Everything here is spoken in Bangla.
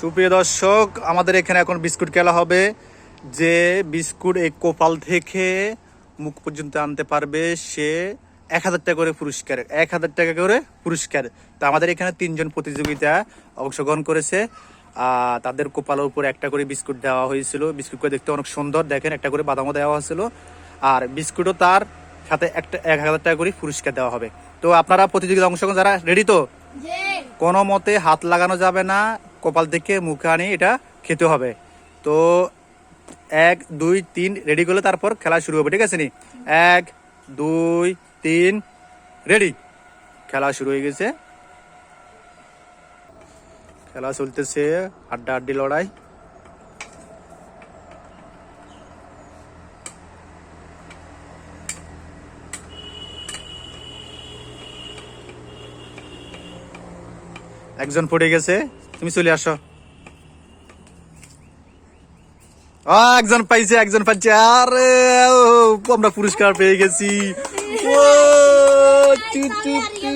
সুপ্রিয় দর্শক আমাদের এখানে এখন বিস্কুট খেলা হবে। যে বিস্কুট এই কোপাল থেকে মুখ পর্যন্ত আনতে পারবে সে এক হাজার টাকা করে পুরস্কার এক হাজার টাকা করে পুরস্কার। তো আমাদের এখানে তিনজন প্রতিযোগিতা অংশগ্রহণ করেছে। আর তাদের কোপালের উপর একটা করে বিস্কুট দেওয়া হয়েছিল। বিস্কুটগুলো দেখতে অনেক সুন্দর দেখেন একটা করে বাদামও দেওয়া হয়েছিল। আর বিস্কুটও তার সাথে একটা এক হাজার টাকা করে পুরস্কার দেওয়া হবে। তো আপনারা প্রতিযোগিতা অংশগ্রহণ যারা রেডি তো? কোনো মতে হাত লাগানো যাবে না কপাল থেকে মুখে আনি, এটা খেতে হবে। তো এক, দুই, তিন রেডি করলে তারপর খেলা শুরু হবে, ঠিক আছে নি? এক, দুই, তিন রেডি খেলা শুরু হয়ে গেছে। খেলা চলতেছে আড্ডা আড্ডি লড়াই। একজন পড়ে গেছে। তুমি চলে আসো একজন পাইছে একজন পাইছে আরে আমরা পুরস্কার পেয়ে গেছি ও, চু, চু, চু।